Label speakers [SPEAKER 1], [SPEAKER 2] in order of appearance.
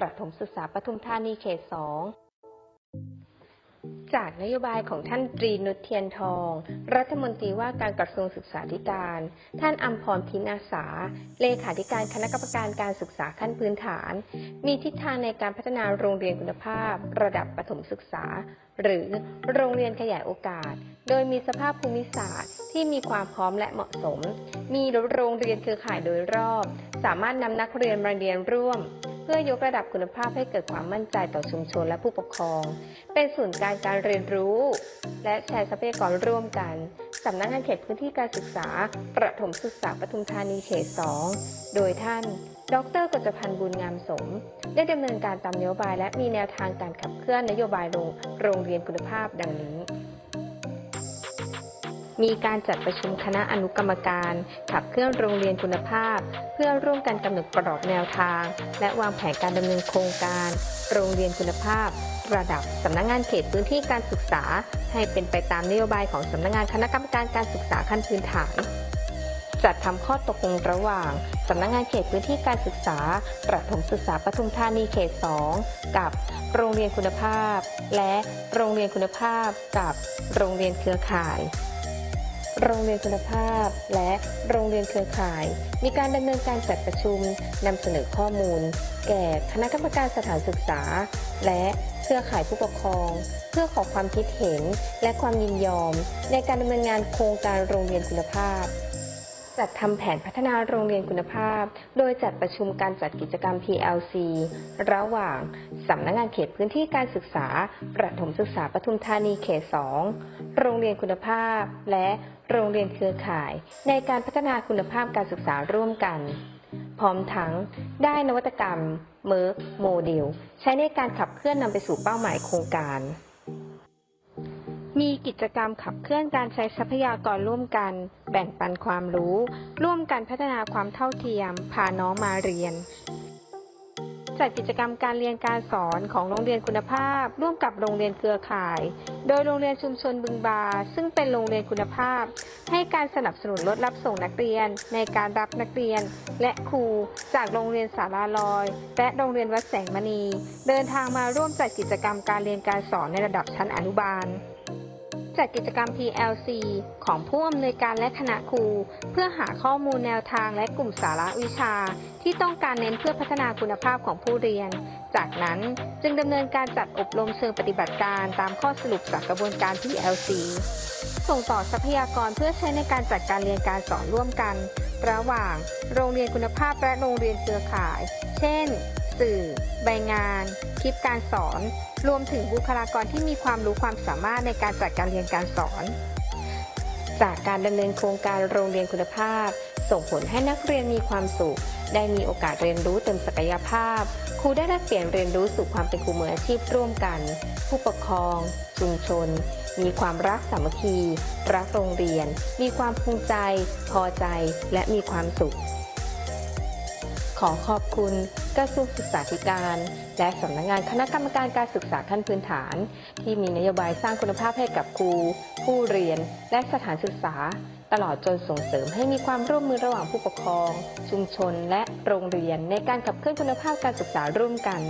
[SPEAKER 1] ประถมศึกษาปทุมธานีเขต2จากนโยบายของท่านตรีนุชเทียนทอง รัฐมนตรีว่าการกระทรวงศึกษาธิการ ท่านอัมพรพินาสา เลขาธิการคณะกรรมการการศึกษาขั้นพื้นฐาน มีทิศทางในการพัฒนาโรงเรียนคุณภาพ ระดับประถมศึกษา หรือโรงเรียนขยายโอกาส โดยมีสภาพภูมิศาสตร์ ที่มีความพร้อมและเหมาะสม มีโรงเรียนเครือข่ายโดยรอบ สามารถนำนักเรียนมาเรียนร่วม พื่อยกระดับคุณภาพให้เกิดความมั่นใจต่อชุมชนและผู้ปกครอง เป็นศูนย์การการเรียนรู้ และแชร์ทรัพยากรร่วมกันสำนักงานเขตพื้นที่การศึกษา ประถมศึกษาปทุมธานีเขต 2 โดยท่าน ดรกฤษพันธ์บุญงามสม ได้ดำเนินการตามนโยบายและมีแนวทางการขับเคลื่อนนโยบายโรงโรงเรียนคุณภาพดังนี้ มีการจัดประชุมคณะอนุกรรมการ ขับเคลื่อนโรงเรียนคุณภาพ เพื่อร่วมกันกำหนดกรอบแนวทาง และวางแผนการดำเนินโครงการ โรงเรียนคุณภาพ ระดับสำนักงงานเขตพื้นที่การศึกษา ให้เป็นไปตามนโยบายของสำนักงานคณะกรรมการการศึกษาขั้นพื้นฐานจัดทำข้อตกลงระหว่างสำนักงานเขตพื้นที่การศึกษา ประถมศึกษาปทุมธานีเขต 2 กับโรงเรียนคุณภาพ และโรงเรียนคุณภาพกับโรงเรียนเครือข่าย โรงเรียนคุณภาพ และโรงเรียนเครือข่าย มีการดำเนินการจัดประชุมนำเสนอข้อมูล แก่คณะกรรมการสถานศึกษา และเครือข่ายผู้ปกครอง เพื่อขอความคิดเห็น และความยินยอม ในการดำเนินงานโครงการโรงเรียนคุณภาพ จัดทำแผนพัฒนาโรงเรียนคุณภาพ โดยจัดประชุมการจัดกิจกรรม PLC ระหว่างสำนักงานเขตพื้นที่การศึกษา ประถมศึกษาปทุมธานีเขต 2 โรงเรียนคุณภาพ และโรงเรียนเครือข่าย ในการพัฒนาคุณภาพการศึกษาร่วมกัน พร้อมทั้งได้นวัตกรรม เมิร์กโมเดล ใช้ในการขับเคลื่อนนำไปสู่เป้าหมายโครงการ มีกิจกรรมขับเคลื่อนการใช้ทรัพยากรร่วมกัน แบ่งปันความรู้ ร่วมกันพัฒนาความเท่าเทียม พาน้องมาเรียน จัดกิจกรรมการเรียนการสอนของโรงเรียนคุณภาพ ร่วมกับโรงเรียนเครือข่าย โดยโรงเรียนชุมชนบึงบา ซึ่งเป็นโรงเรียนคุณภาพ ให้การสนับสนุนรถรับส่งนักเรียน ในการรับนักเรียน และครูจากโรงเรียนสาราลอย และโรงเรียนวัดแสงมณี เดินทางมาร่วมจัดกิจกรรมการเรียนการสอนในระดับชั้นอนุบาล จัดกิจกรรม PLC ของผู้อำนวยการและคณะครู เพื่อหาข้อมูลแนวทางและกลุ่มสาระวิชา ที่ต้องการเน้นเพื่อพัฒนาคุณภาพของผู้เรียน จากนั้นจึงดำเนินการจัดอบรมเชิงปฏิบัติการตามข้อสรุปจากกระบวนการ PLC ส่งต่อทรัพยากรเพื่อใช้ในการจัดการเรียนการสอนร่วมกัน ระหว่าง โรงเรียนคุณภาพและโรงเรียนเครือข่าย เช่น สื่อ ใบงาน คลิปการสอน รวมถึงบุคลากรที่มีความรู้ความสามารถในการจัดการเรียนการสอน จากการดำเนินโครงการโรงเรียนคุณภาพ ส่งผลให้นักเรียนมีความสุข ได้มีโอกาสเรียนรู้เต็มศักยภาพ ครูได้แลกเปลี่ยนเรียนรู้สู่ความเป็นครูมืออาชีพร่วมกัน ผู้ปกครอง ชุมชน มีความรักสามัคคี รักโรงเรียน มีความภูมิใจ พอใจ และมีความสุข ขอขอบคุณกระทรวงศึกษาธิการ และสำนักงานคณะกรรมการการศึกษาขั้นพื้นฐาน ที่มีนโยบายสร้างคุณภาพให้กับครู ผู้เรียน และสถานศึกษา ตลอดจนส่งเสริมให้มีความร่วมมือระหว่างผู้ปกครอง ชุมชน และโรงเรียนในการขับเคลื่อนคุณภาพการศึกษาร่วมกัน